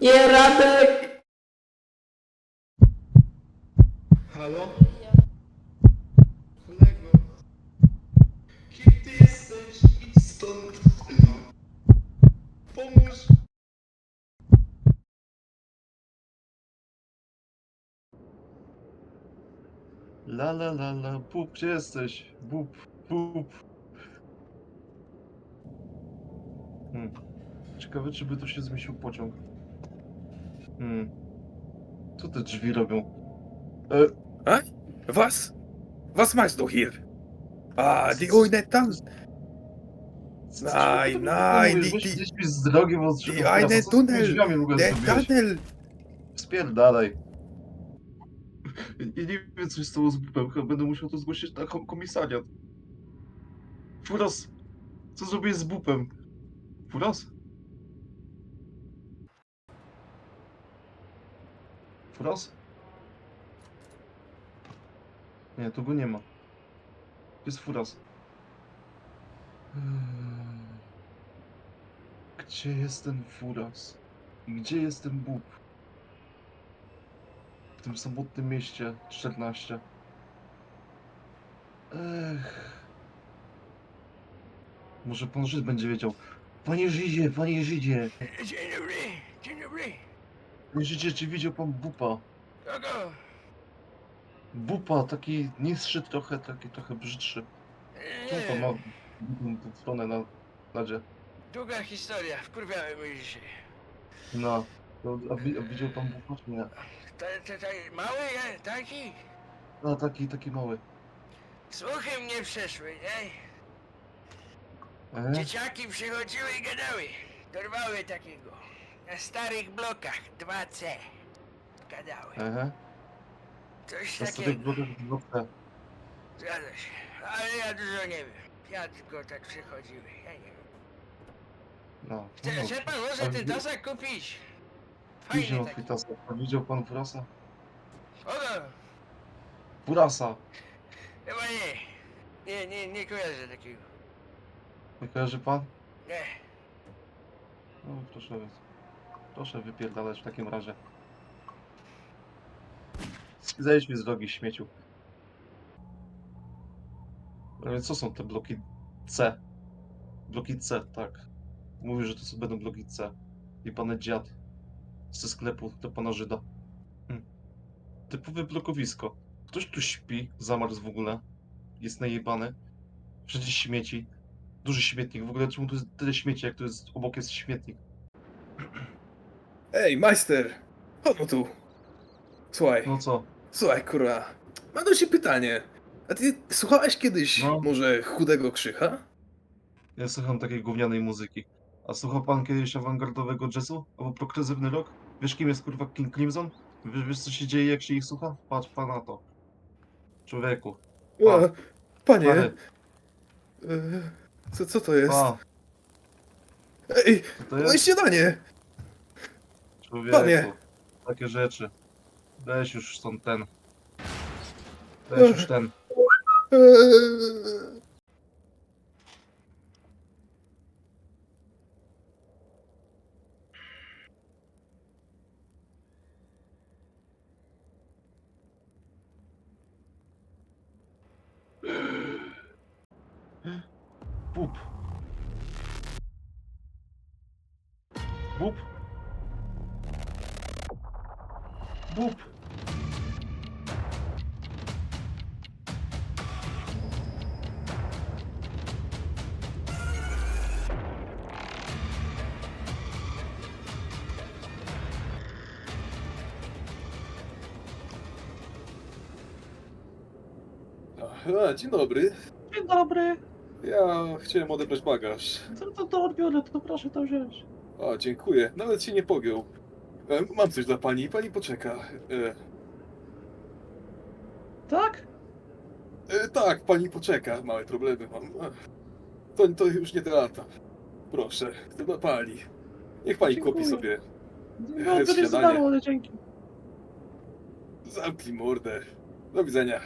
Nie, Radek! Halo? Kolego? Kim ty jesteś? Idź stąd! Pomóż! La la la la, Bób, gdzie jesteś? Bób, Bób. Hmm. Ciekawe, czy by tu się zmieścił pociąg. Hmm. Co te drzwi robią? E, Was? Was machst du hier? Ah, die eine Tanz. Nein, nein, die, die, Gdzieś mi z drogi, bo eine Tunnel, der Tunnel. Spierdalaj. Ja nie wiem, co się stało z bubem, chyba będę musiał to zgłosić na kom- komisariat. Furas, co zrobiłeś z bupem? Furas? Furas? Nie, tu go nie ma. Jest Furas. Hmm. Gdzie jest ten Furas? I gdzie jest ten bób? W tym samotnym mieście 14. Ech. Może pan Żyd będzie wiedział. Panie Żydzie, panie Żydzie! Dzień dobry, dzień dobry. Żydzie, czy widział pan bupa? Kogo? Bupa, taki niższy trochę, taki trochę brzydszy. Czemu pan ma Nie, tą stronę na nadzie? długa historia, wkurwiałem mnie dzisiaj. No. To, a, wi- a widział pan bupa, czy nie? To mały, ja, taki? No, taki, taki mały. Słuchy mnie przeszły, nie? E? Dzieciaki przychodziły i gadały. Dorwały takiego. Na starych blokach, 2C. Gadały. Ehe. Coś Na starych takiego. blokach blokach. Zgadza się. Ale ja dużo nie wiem. Ja tylko tak przychodziły. Ja nie wiem. No. Chce, no. chce pan może A ten wi- tasak kupić? Fajny Widział taki. Fitasa. A widział pan Furasa? Kogo? Furasa! Chyba nie. Nie, nie, nie kojarzę takiego. Nie kojarzy pan? Nie. No proszę. Proszę wypierdalać w takim razie. Zejdź z drogi śmieciu. Ale co są te bloki C? Bloki C, tak. Mówi, że to są będą bloki C. I pan dziad ze sklepu do pana Żyda. Hm. Typowe blokowisko. Ktoś tu śpi, zamarzł w ogóle. Jest najebany. Wszędzie śmieci. Duży śmietnik. W ogóle czemu tu jest tyle śmieci, jak tu jest obok jest śmietnik? Ej, majster! Chodź no tu. Słuchaj, No co? słuchaj, kurwa. Mam do ciebie pytanie. A ty słuchałeś kiedyś No. może chudego krzycha? Ja słucham takiej gównianej muzyki. A słuchał pan kiedyś awangardowego jazzu? Albo progresywny rock? Wiesz kim jest kurwa King Crimson? Wiesz, wiesz co się dzieje jak się ich słucha? Patrz pan na to. Człowieku. Pa. Panie, Panie, e, co, co to jest? pa, Ej, co to moje jest? śniadanie! Człowieku. panie. Takie rzeczy. Weź już stąd ten. Weź już ten. Eee, Bób. Bób. Bób. A, dzień dobry. Dzień dobry. Ja chciałem odebrać bagaż. To, to, to odbiorę, to proszę to wziąć. O, dziękuję. Nawet się nie pogiął. E, Mam coś dla pani, pani poczeka. E, Tak? e, tak, pani poczeka. Małe problemy mam. To, to już nie te lata. Proszę, to dla pani. Niech pani Dziękuję. kupi sobie. No, to jest śniadanie. ale dzięki. Zamknij mordę. Do widzenia.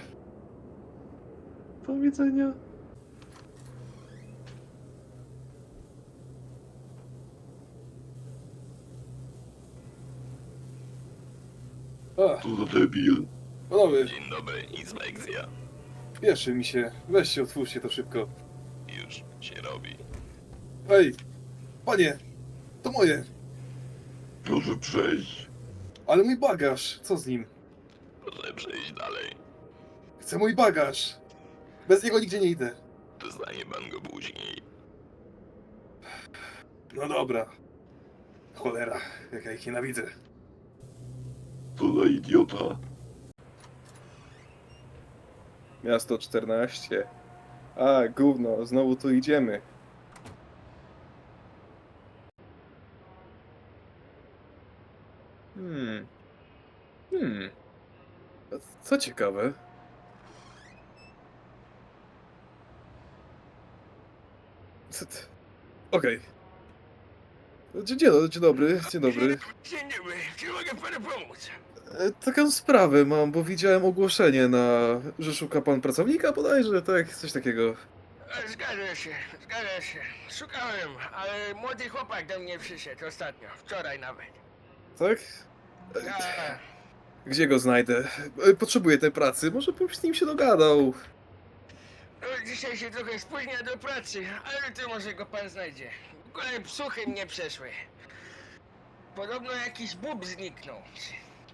Do widzenia. A, To za debil. panowie, Dzień dobry, inspekcja. pieszy mi się. Weźcie, otwórzcie to szybko. Już się robi. Hej, panie, to moje. Proszę przejść. Ale mój bagaż, co z nim? Proszę przejść dalej. Chcę mój bagaż. Bez niego nigdzie nie idę. Dostanie pan go później. No dobra. Cholera, jak ja ich nienawidzę. Co za idiota. Miasto 14. A, gówno, znowu tu idziemy. Hmm. Hmm. Co ciekawe. Okej. Dzień, dzień, dzień dobry, dzień dobry. Dzień dobry, czy mogę panu pomóc? E, Taką sprawę mam, bo widziałem ogłoszenie na, że szuka pan pracownika bodajże, tak, coś takiego. E, Zgadza się, zgadza się. Szukałem, ale młody chłopak do mnie przyszedł ostatnio, wczoraj nawet. Tak? A, Gdzie go znajdę? E, Potrzebuję tej pracy, może bym z nim się dogadał. no, dzisiaj się trochę spóźnia do pracy, ale to może go pan znajdzie. Ogóle psuchy mnie przeszły. Podobno jakiś bób zniknął.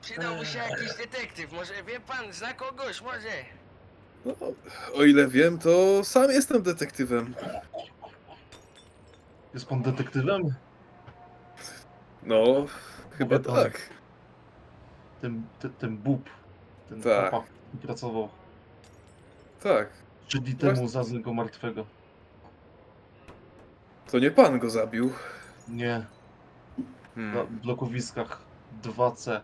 Przydałby się jakiś detektyw, może wie pan, zna kogoś, może? No, o ile wiem, to sam jestem detektywem. Jest pan detektywem? No, chyba Chyba tak. tak. Ten, ten, ten bób. Ten Tak. chłopak pracował. Tak. Trzy dni Właśnie- temu zaznał go martwego. To nie pan go zabił. Nie, na Hmm. blokowiskach 2C.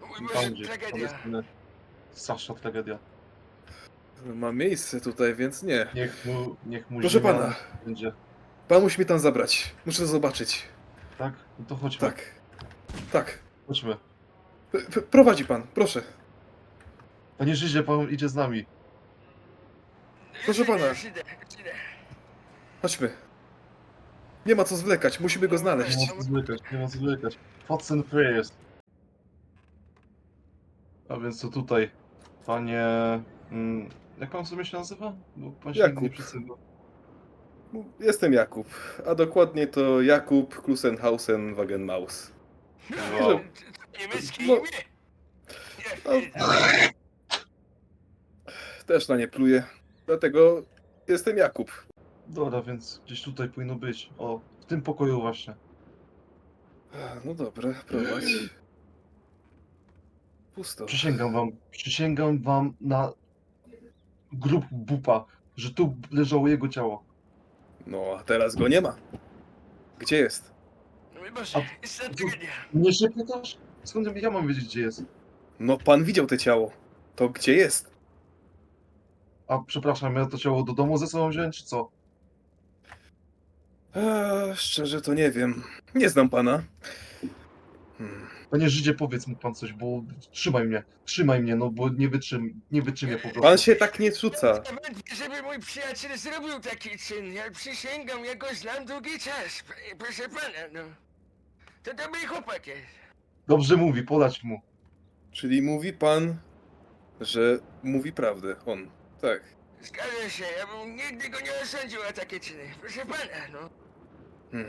Mój Tam Boże, gdzie tragedia. Straszna tragedia. Ma miejsce tutaj, więc nie. Niech mu, niech mu Proszę pana. będzie. Pan musi mnie tam zabrać. Muszę to zobaczyć. Tak? No to chodźmy. Tak. Tak. Chodźmy. P- p- prowadzi pan, proszę. Panie Żyzie, pan idzie z nami. Proszę pana. Już idę, już idę. Chodźmy. Nie ma co zwlekać, musimy go Nie znaleźć. ma co zwlekać, nie ma co zwlekać. Thoughts and prayers. A więc to tutaj, panie... Mm, jak pan sobie się nazywa? Bo pan się Jakub. nie przedstawił. Jestem Jakub, a dokładnie to Jakub Klusenhausen Wagenmaus. Wow. Niemieckie No. imię. No. Nie, Też na nie pluję. Dlatego jestem Jakub. Dobra, więc gdzieś tutaj powinno być. O, w tym pokoju właśnie. No dobra, prowadź. Pusto. Przysięgam wam, przysięgam wam na grób bupa, że tu leżało jego ciało. No, a teraz go nie ma. Gdzie jest? Mój Boże, to się pytasz? Skąd ja mam wiedzieć, gdzie jest? No, pan widział te ciało. To gdzie jest? A przepraszam, ja to ciało do domu ze sobą wziąłem, czy co? Eee, szczerze to nie wiem. Nie znam pana. Hmm. Panie Żydzie, powiedz mu pan coś, bo trzymaj mnie, trzymaj mnie, no bo nie wytrzym, nie wytrzymię po prostu. Pan się tak nie rzuca. Nawet żeby mój przyjaciel zrobił taki czyn, ja przysięgam, ja go znam długi czas. P- Proszę pana, no. To dobry chłopak jest. Dobrze mówi, podać mu. Czyli mówi pan, że mówi prawdę. On. Tak. Zgadza się, ja bym nigdy go nie osądził o takie czyny. Proszę pana, no. Hmm.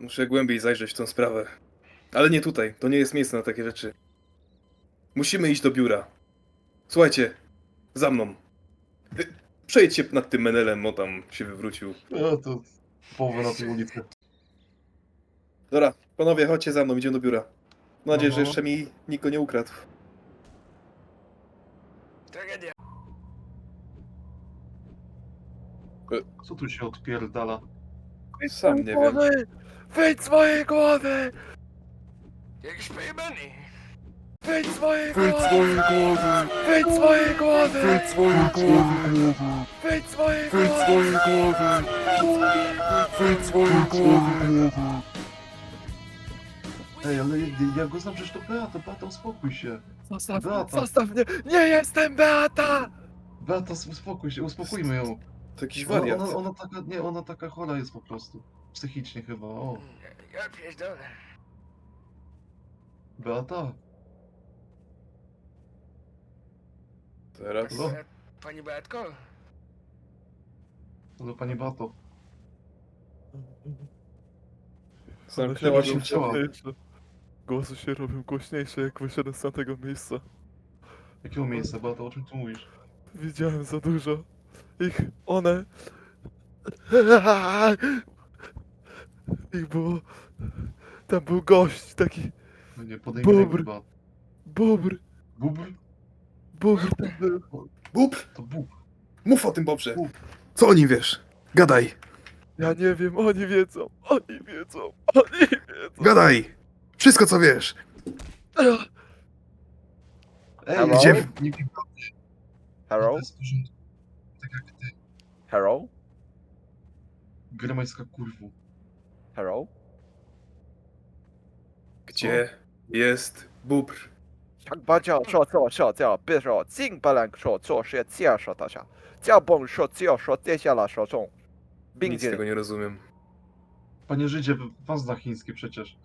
Muszę głębiej zajrzeć w tą sprawę. Ale nie tutaj. To nie jest miejsce na takie rzeczy. Musimy iść do biura. Słuchajcie, za mną. Wy- Przejdźcie nad tym menelem, on tam się wywrócił. No to połowę na tej ulicy. Dobra, panowie, chodźcie za mną, idziemy do biura. Mam nadzieję, że Aha. jeszcze mi nikt go nie ukradł. Tragedia. Co tu się odpierdala? Sam nie wiem. Wyjdź z mojej głowy! Jakiś pojebany. Wyjdź z mojej głowy! Wyjdź z mojej głowy! Wyjdź z mojej głowy! Wyjdź z mojej głowy! Wyjdź z mojej głowy! Ej, ale ja, ja go znam, przecież to Beata, Beata, uspokój się. Zostaw, Beata. zostaw mnie! Nie jestem Beata! Beata, uspokój się, uspokójmy ją. To jakiś Ona, wariat. ona, ona taka, nie, ona taka chora jest po prostu. Psychicznie chyba, o. Ja pierdolę. Beata? Teraz? No. Pani Beatko? To do pani Beato. Zamknęła się w ciała. głośniejsze. Głosy się robią głośniejsze, jak wyszedłem z tamtego miejsca. Jakiego miejsca, Beato? O czym tu mówisz? Widziałem za dużo. Ich, one... Ich było... Tam był gość, taki No nie podejmij Bobr. ręki, Beato. bubr, Bubr? bubr tam był. Bób! To bub. Mów o tym Bobrze! Co o nim wiesz? Gadaj! Ja nie wiem, oni wiedzą, oni wiedzą, oni wiedzą. Gadaj! Wszystko co wiesz! Ej, Hello? Gdzie- Nie Hello? to jest w porządku Tak jak ty, Hello? gremańska kurwu. Hello? Gdzie jest Bóbr? 长班教说做说教，别说进不能说做是介绍大家，教本说就说接下来说中，并 Nic 且 tego nie rozumiem. Panie Żydzie, pan zna chiński przecież.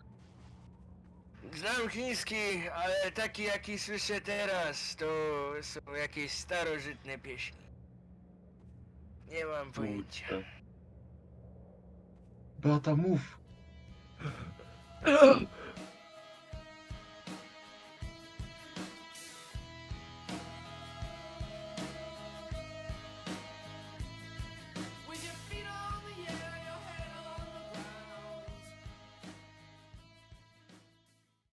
Znam chiński, ale taki jaki słyszę teraz, to są jakieś starożytne pieśni. Nie mam pojęcia. Kurde. Beata, mów.